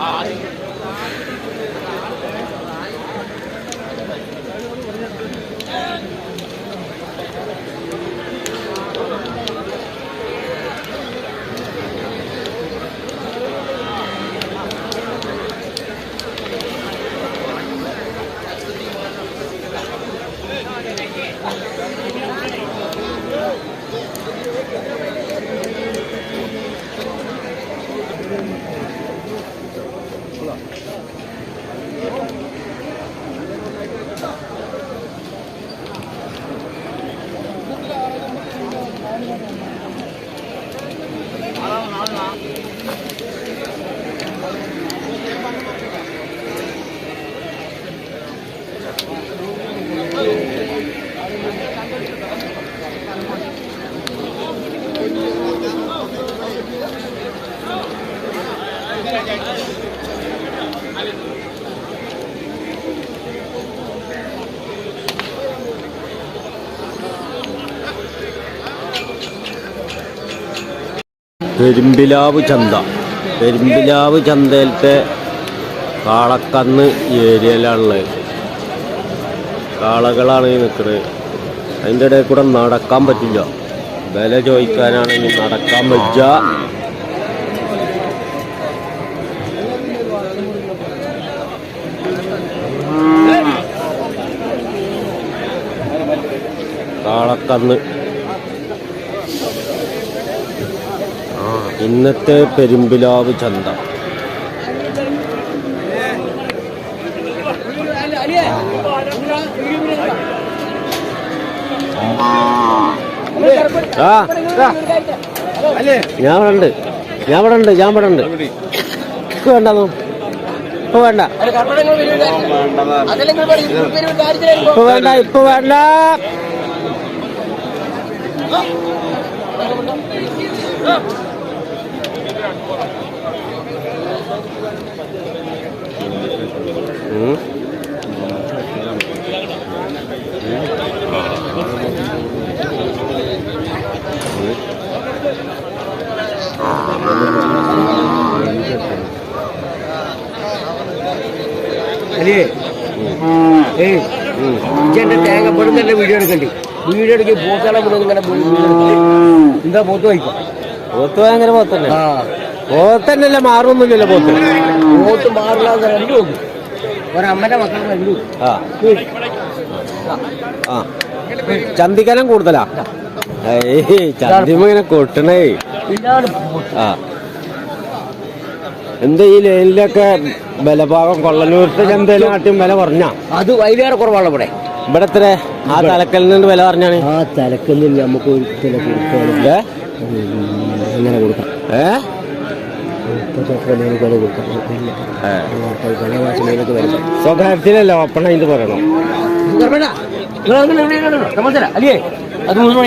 Aye. Perumpilavu ചന്ത പെരുമ്പിലാവ് ചന്തയിലത്തെ കാളക്കന്ന് ഏരിയയിലാണുള്ളത് കാളകളാണ് നിൽക്കുന്നത് അതിന്റെ ഇടയിൽ കൂടെ നടക്കാൻ പറ്റില്ല. വില ചോദിക്കാനാണെങ്കിൽ നടക്കാൻ പറ്റില്ല. കാളക്കന്ന് ഇന്നത്തെ പെരുമ്പിലാവ് ചന്ത. ആ. ഞാൻ ഇവിടെ ഉണ്ട്. ഞാൻ ഇവിടെ ഉണ്ട്. ഞാൻ ഇവിടെ ഉണ്ട്. ഇക്ക് വേണ്ടെന്നോ ഇപ്പൊ വേണ്ട. ഇപ്പൊ വേണ്ട ഇപ്പൊ വേണ്ട. ഉം. അല്ലേ? ഏയ് ഉം. ഇജ്ജെന്റെ തേങ്ങ പെടുന്നല്ലേ വീഡിയോ എടുക്കണ്ടി. വീഡിയോ എടുക്കി പോത്താളെ മുന്നിൽ ഇങ്ങനെ പോയി എന്താ പോത്ത് വായിക്കാം പോത്ത് ഭയങ്കര പോത്തന്നെ പോത്തന്നല്ലേ മാറൊന്നുമില്ലല്ലോ പോത്ത്. പോത്ത് മാറില്ല രണ്ടു നോക്കും ഒരമ്മന്റെ മക്കൾ രണ്ടു ആ. ചന്തിക്കനം കൂടുതലാ? ചന്തിമ ഇങ്ങനെ കൊട്ടണേ. ആ. എന്താ ഈ ലൈനിലൊക്കെ ബലഭാഗം കൊള്ളനൂരത്തെ ചന്തയിലും നാട്ടിയും വില പറഞ്ഞ അത് വൈകുന്നേരം കുറവാണ് ഇവിടെ. ഇവിടെ എത്ര ആ തലക്കലിൽ നിന്ന് വില പറഞ്ഞാണ് ആ തലക്കല്ലിൽ നമുക്ക്? എങ്ങനെ കൊടുക്കാം. ഏ? സ്വകാര്യത്തിലല്ല ഓപ്പൺ ഇത് പറയണം. അത് മൂന്ന്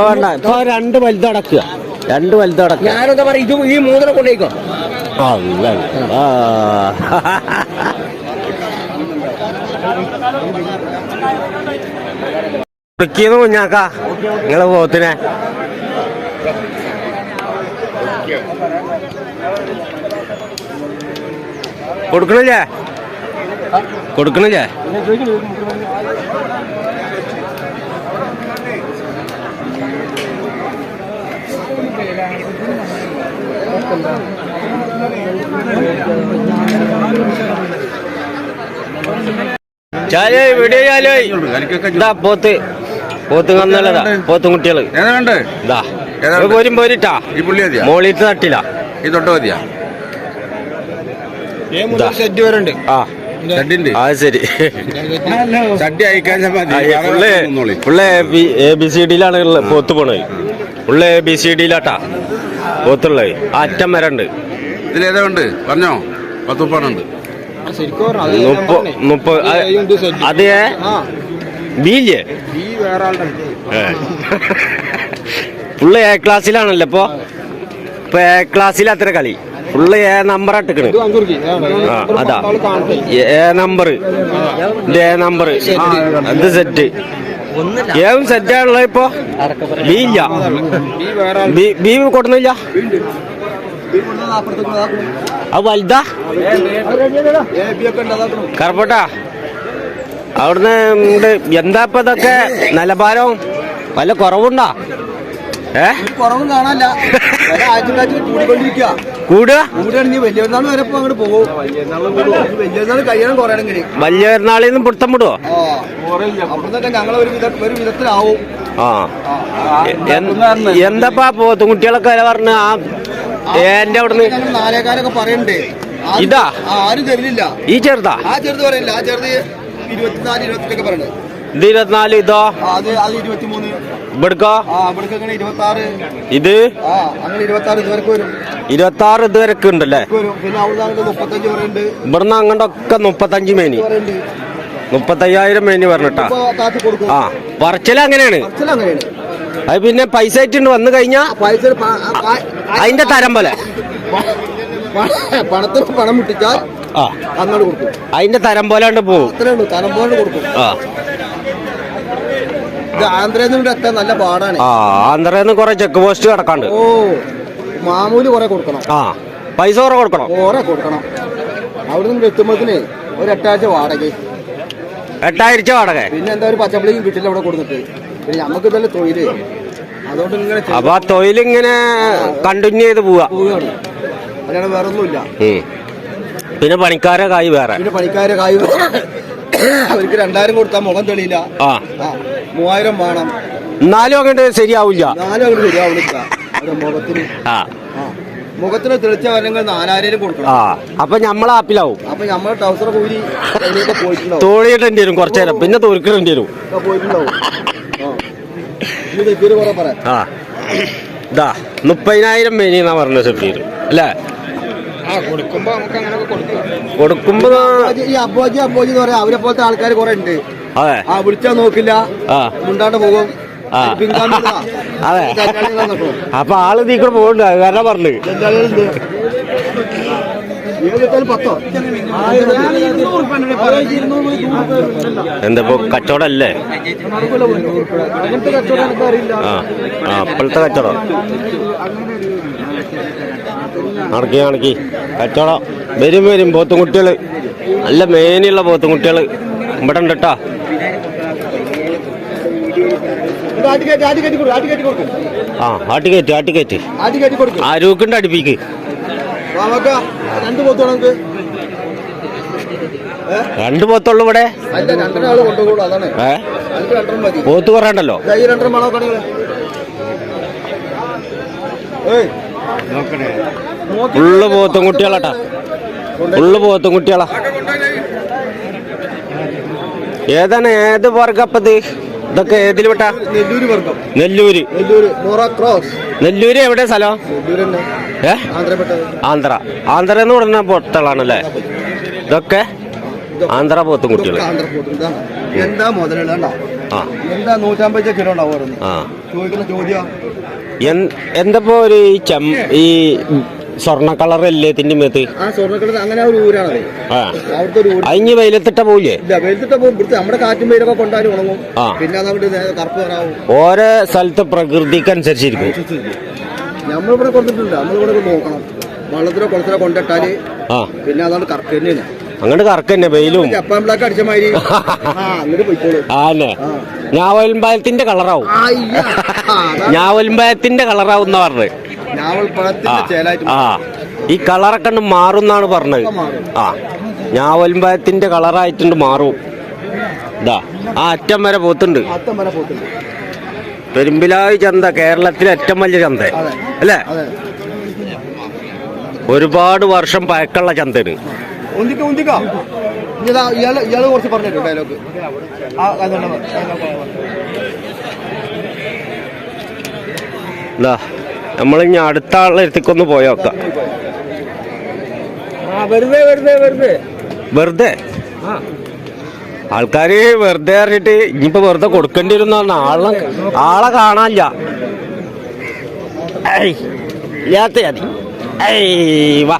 വേണ്ട ഇപ്പൊ രണ്ട് വലുതടക്കുക രണ്ട് വലുതടക്കുക ഞാനെന്താ പറയാ ഇത് ഈ മൂന്നിനെ കൊണ്ടേക്കോ കുഞ്ഞാക്ക നിങ്ങളെ പോത്തിനെ കൊടുക്കണില്ലേ? കൊടുക്കണില്ലേ? ചാലേ വീഡിയോ ചാലേ. ഇതാ പോത്ത്. പോത്ത് കന്നുള്ളതാ. പോത്തും കുട്ടികൾ. ഇതാ. പോരും പോരിട്ടാ. ഈ പുള്ളി മതിയാ? മോളിട്ട് തട്ടില്ല ഈ തൊട്ട് മതിയാ. സെറ്റ് വരണ്ട്. ആ. അത് ശരി. ഷഡ്ഡി അയക്കാൻ മതി. പുള്ളേ നിന്നോളി. എ ബി സി ഡിയിലാണ് ഉള്ളത് പോത്ത് പോണത് പുള്ളേ എ ബി സി ഡിയിലാട്ടാ പോത്തുള്ളത് ആ അറ്റം വരെ ഉണ്ട്. ഇതിലേതാ ഉണ്ട്? പറഞ്ഞോ. പത്ത് മുപ്പാടുണ്ട് മുപ്പ മുപ്പ അതെ ബിയില്ലേ ഏ. പുള്ളി എ ക്ലാസ്സിലാണല്ലോ ഇപ്പൊ? ഇപ്പൊ എ ക്ലാസ്സിൽ അത്ര കളി? പുള്ളി എ നമ്പർ ഇട്ടിക്കണ്. ആ അതാ. എ നമ്പർ ഇത് എ നമ്പർ അത് സെറ്റ് ഏതും സെറ്റ് ആണല്ലോ ഇപ്പൊ. ബി ഇല്ല. ബി ബി കൊടുന്നില്ല അത് വലുതാ. കറപ്പട്ട. അവിടുന്ന് ഉണ്ട്. എന്താ ഇപ്പൊ ഇതൊക്കെ? നിലവാരം വല്ല കുറവുണ്ടോ? ഏ? കുറവും കാണാനില്ല. ആഴ്ച കൂടിക്കൊണ്ടിരിക്കുക വലിയ വരെ പെരുന്നാളിൽ നിന്ന് പിടുത്തം വിടുവോ? ആ. എന്താപ്പാ പോത്തും? കുട്ടികളൊക്കെ വില പറഞ്ഞ ആ എന്റെ അവിടുന്ന് നാലേക്കാരൊക്കെ പറയണ്ടേ. ഇതാ? ആരും തരുന്നില്ല ഈ ചെറുതാ? ആ ചെറുത് പറയില്ല. ആ ചെറുത് ഇരുപത്തിനാല് ഇരുപത്തെട്ടൊക്കെ പറയണത് ഇത്. ഇരുപത്തിനാല് ഇതോ ഇവിടുക്കോ? ഇത്? ഇരുപത്തി ആറ് ഇതുവരെ വരും. ഇരുപത്തി ആറ് ഉണ്ടല്ലേ? ഇവിടുന്ന് അങ്ങോട്ടൊക്കെ മുപ്പത്തഞ്ച് മേനി. മുപ്പത്തയ്യായിരം മേനി പറഞ്ഞിട്ടാ. ആ പറച്ചിൽ അങ്ങനെയാണ്. അത് പിന്നെ പൈസ ആയിട്ടുണ്ട്. വന്നു കഴിഞ്ഞാ അതിന്റെ തരം പോലെ. പണത്തിന് പണം മുട്ടിച്ചാൽ ആ. അങ്ങോട്ട് കൊടുക്കും. അതിന്റെ തരം പോലെ പോകും തരം പോലെ കൊടുക്കും. ആ. ഇത് ആന്ധ്രയിൽ നിന്ന് എത്താൻ നല്ല പാടാണ്. ആ നിന്ന് കുറെ ചെക്ക് പോസ്റ്റ് കിടക്കാണ്ട്. ഓ മാമൂൽ കുറെ കൊടുക്കണം. ആ പൈസ കുറെ കൊടുക്കണം. കുറെ കൊടുക്കണം. അവിടെ നിന്ന് എത്തുമ്പോഴത്തേന് ഒരു എട്ടാഴ്ച വാടക. എട്ടായിരച്ച വാടക. പിന്നെ എന്താ ഒരു പച്ചപ്പളിയും കിട്ടില്ല അവിടെ കൊടുത്തിട്ട്. പിന്നെ നമുക്ക് ഇതല്ല തൊഴിൽ. അതുകൊണ്ട് ഇങ്ങനെ അപ്പൊ ആ തൊഴിലിങ്ങനെ കണ്ടിന്യൂ ചെയ്ത് പോവാ. പോവുകയാണ് അല്ലാതെ വേറെ ഒന്നുമില്ല പിന്നെ പണിക്കാരെ കായ് വേറെ. പിന്നെ പണിക്കാരെ കായ് അവർക്ക് രണ്ടായിരം കൊടുത്താൽ മുഖം തെളിയില്ല. ആ. മൂവായിരം വേണം. നാലും അങ്ങോട്ട് ശരിയാവില്ല. നാലും അങ്ങോട്ട് ശരിയാവില്ല മുഖത്തിന്. ആ. മുഖത്തിന് തെളിച്ച വരങ്ങൾ നാലായിരം കൊടുക്കണം. ആ. അപ്പൊ ഞമ്മളെ ആപ്പിലാവും അപ്പൊ നമ്മളെ ടൗസർ കൂലി തോളിയിട്ടേണ്ടി വരും കുറച്ചേരം പിന്നെ തോൽക്കിടേണ്ടി വരും പോയിട്ടുണ്ടാവും. ആ. ഇത് മുപ്പതിനായിരം മേനി എന്നാ പറഞ്ഞ സഫീർ അല്ലേ? കൊടുക്കുമ്പോ ഈ അബ്ബോജി അബ്ബോജി എന്ന് പറയാം അവരെ പോലത്തെ ആൾക്കാർ കുറെ ഉണ്ട്. അതെ. ആ വിളിച്ചാ നോക്കില്ല. ആ. മുണ്ടാണ്ട് പോകും. അതെ. അപ്പൊ ആൾ നീ കൂടെ പോകണ്ട കാരണം പറഞ്ഞു. എന്തപ്പോ കച്ചവടല്ലേ? ആ. അപ്പോഴത്തെ കച്ചവടം. നടക്കി നടക്കി കച്ചവടം വരും വരും. പോത്തും കുട്ടികൾ നല്ല മേനിയുള്ള പോത്തും കുട്ടികൾ ഇവിടെ ഉണ്ട് കേട്ടാ ആ ആട്ടിക്കയറ്റ് ആട്ടിക്കയറ്റ് ആരൂക്കുണ്ട് അടുപ്പിക്ക്. രണ്ട് പോത്തുള്ളു ഇവിടെ? പോത്ത് കുറേ ഉണ്ടല്ലോ. ഫുള്ള് പോത്തും കുട്ടികളാട്ടാ. ഉള്ളു പോത്തും കുട്ടികളാ. ഏതാണ് ഏത് വർഗപ്പത് ഇതൊക്കെ ഏതിൽ വിട്ടാ നെല്ലൂര് നെല്ലൂര്. എവിടെ സ്ഥലം? ഏ? ആന്ധ്ര. ആന്ധ്ര എന്ന് പറഞ്ഞ പൊട്ടളാണല്ലേ? ഇതൊക്കെ ആന്ധ്ര പോത്തും കുട്ടികൾ എന്താ മുതലുള്ള എന്താ നൂറ്റമ്പത് കിലോ ഉണ്ടാവും ചോദിക്കുന്ന ചോദ്യം. എന്തപ്പോ ഒരു ചം ഈ സ്വർണ കളർ അല്ലേ മേത്ത്? ആ സ്വർണക്കടത്ത് അങ്ങനെ ഒരു വെയിലത്തിട്ട പോയില്ലേ പോകും ഇവിടുത്തെ നമ്മുടെ കാറ്റും വെയിലൊക്കെ കൊണ്ടാലും ഉണങ്ങും. പിന്നെ കറുപ്പ് ഓരോ സ്ഥലത്ത് പ്രകൃതിക്കനുസരിച്ചിരിക്കും. നമ്മളിവിടെ കൊടുത്തിട്ടുണ്ട്. നമ്മളിവിടെ നോക്കണം. വെള്ളത്തിലോ കുളത്തിലോ കൊണ്ടിട്ടാൽ പിന്നെ അതാണ് കറക്റ്റ് തന്നെയാണ്. അങ്ങോട്ട് കറക്കന്നെ വെയിലും. ആന്നെ ഞാവൽമ്പായത്തിന്റെ കളറാവും. ഞാവൽമ്പായത്തിന്റെ കളറാവും എന്നാ പറഞ്ഞത്. ആ. ഈ കളറൊക്കെ ഉണ്ട് മാറും എന്നാണ് പറഞ്ഞത് ആ. ഞാവൽമ്പായത്തിന്റെ കളറായിട്ടുണ്ട് മാറും. ഇതാ. ആ അറ്റം വരെ പോത്തുണ്ട്. പെരുമ്പിലാവ് ചന്ത കേരളത്തിലെ ഏറ്റവും വലിയ ചന്ത. അല്ലേ? ഒരുപാട് വർഷം പഴക്കമുള്ള ചന്തയാണ്. ഡയലോഗ് ആ ഇനി അടുത്ത ആളുടെ അടുത്തേക്കൊന്ന് പോയോക്കാം വെറുതെ വെറുതെ വെറുതെ. വെറുതെ? ആൾക്കാര് വെറുതെ അറിഞ്ഞിട്ട് ഇനിയിപ്പോ വെറുതെ കൊടുക്കേണ്ടി വരും ആളെ ആളെ കാണാനില്ല. ഏയ്, ഇല്ലാത്ത മതി വാ.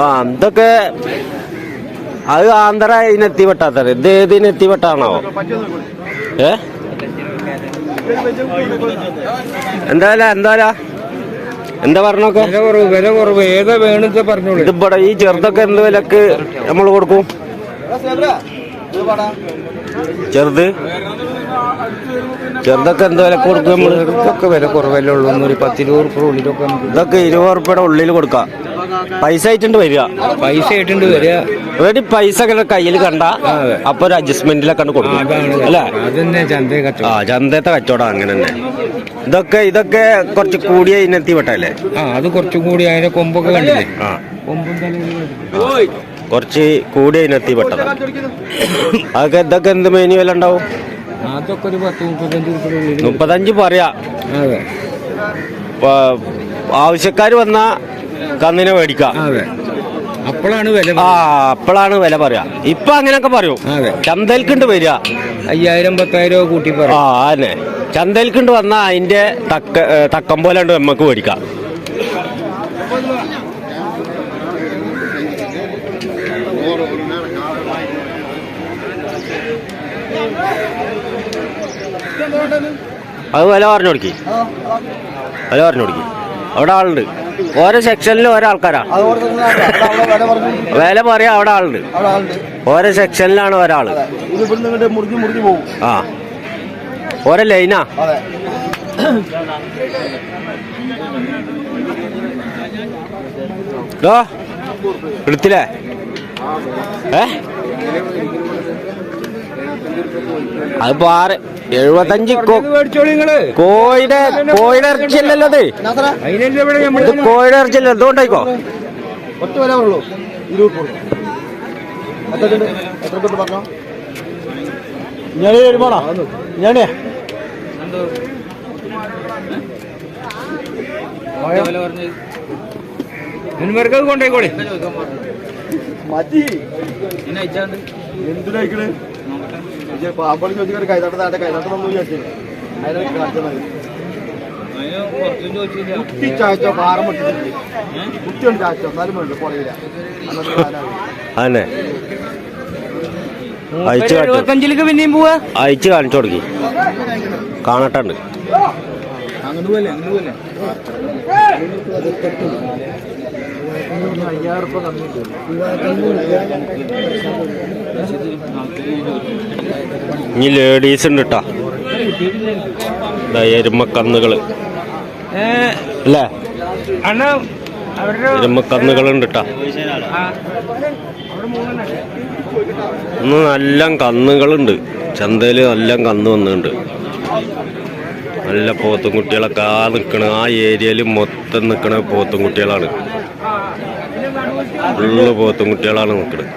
ആ എന്തൊക്കെ? അത് ആന്ധ്ര ഇതിനെത്തിപ്പെട്ടാത്ത ഇത് ഇതിനെത്തിപ്പെട്ടാണോ ഏ? എന്തായാലും എന്തായാലും എന്താ പറഞ്ഞോക്കെ? വില കുറവ് വില കുറവ്. ഏതാ വേണമെന്ന് പറഞ്ഞോളൂ. ഇത് ഇവിടെ ഈ ചെറുതൊക്കെ എന്ത് വിലക്ക് നമ്മൾ കൊടുക്കും? ചെറുത്? ചെറുതൊക്കെ എന്ത് വില കൊടുക്കും നമ്മൾ ഇതൊക്കെ വില കുറവല്ലേ ഉള്ളൂ. ഒരു പത്തിരുപത് ഉള്ളിലൊക്കെ ഇതൊക്കെ ഇരുപത് ഉറുപ്പിയുടെ ഉള്ളിൽ കൊടുക്കാം. പൈസ ആയിട്ടുണ്ട് വരിക. പൈസ ആയിട്ടുണ്ട് വരിക. റെഡി പൈസ കയ്യിൽ കണ്ട അപ്പൊ ഒരു അഡ്ജസ്റ്റ്മെന്റിലൊക്കെ കൊടുക്കും. അല്ലേ? ആ കച്ചവടം. ചന്തത്തെ കച്ചവടം അങ്ങനെ തന്നെ. ഇതൊക്കെ ഇതൊക്കെ കുറച്ച് കൂടിയ ഇനത്തി വെട്ടല്ലേ ആ അത് കുറച്ചും കൂടി അതിന്റെ കൊമ്പൊക്കെ കണ്ടില്ലേ? ആ. കൊമ്പും കുറച്ച് കൂടിയ ഇനത്തി പെട്ടത്. അതൊക്കെ ഇതൊക്കെ എന്ത് മേനി വില ഉണ്ടാവും? അതൊക്കെ ഒരു പത്ത് മുപ്പത്തഞ്ച് പറയാ. ആവശ്യക്കാർ വന്ന കന്നിനെ മേടിക്കാം അതെ. അപ്പോഴാണ് വില ആ അപ്പോഴാണ് വില പറയാ. ഇപ്പൊ അങ്ങനെയൊക്കെ പറയൂ. അതെ. ചന്തയിൽക്കുണ്ട് വരിക. അയ്യായിരം പത്തായിരം കൂട്ടി പറ ആ അതന്നെ. ചന്തയിൽക്കുണ്ട് വന്നാ അതിന്റെ തക്ക തക്കം പോലെ ഉണ്ട് നമുക്ക് മേടിക്കാം. അത് വില പറഞ്ഞു കൊടുക്കി. വില പറഞ്ഞു കൊടുക്കി. അവിടെ ആളുണ്ട്. ഓരോ സെക്ഷനിൽ ഓരോ ആൾക്കാരാ. വില പറയാ അവിടെ ആളുണ്ട്. ഓരോ സെക്ഷനിലാണ് ഒരാൾ. ആ. ഓരോ ലൈനാ എടുത്തില്ലേ ഏ? അതിപ്പോ ആറ് എഴുപത്തഞ്ച് കോഴിയുടെ കോഴിയുടെ ഇറച്ചിയല്ലല്ലോ അത് ഇത് കോഴിയുടെ ഇറച്ചിയല്ലോ എന്തുകൊണ്ടായിക്കോ ഒറ്റ വില ഉള്ളൂ. ഇരുപത് പറഞ്ഞോ? ഞാൻ ഞാനേ. കൊണ്ടോയിക്കോളി മതി. എന്തിനായിക്കണ് പാമ്പളി ചോദിക്കാൻ കൈതാട്ട നാട്ടെ കൈതാട്ട നമ്മൾ വിചാരിച്ചു. അതിനെ കാണിച്ചത് കുട്ടി ചായച്ചോ പാറ മുട്ടിട്ട് കുട്ടിയുണ്ട് ചായച്ചോ എന്നാലും വേണ്ട കുറയില്ല അന്നത്തെ കാലാണ് അതന്നെ. അയച്ചു കാണിച്ചു. എഴുപത്തഞ്ചിലേക്ക് പിന്നെയും പോവാ? അയച്ചു കാണിച്ചു കൊടുക്കി. കാണട്ടുണ്ട്. അങ്ങനെ പോലെ അങ്ങനെ പോലെ ഇനി ലേഡീസ് ഉണ്ട് കേട്ടാ എരുമക്കന്നുകൾ. അല്ലേ? എരുമക്കന്നുകളുണ്ട് കേട്ടാ ഇന്ന് നല്ല കന്നുകളുണ്ട്. ചന്തയിൽ നല്ല കന്ന് വന്നിട്ടുണ്ട്. നല്ല പോത്തും കുട്ടികളൊക്കെ ആ നിക്കണ. ആ ഏരിയയിൽ മൊത്തം നിക്കണ പോത്തും കുട്ടികളാണ്. ഫുള്ള് പോത്തും കുട്ടികളാണ് നിക്കണത്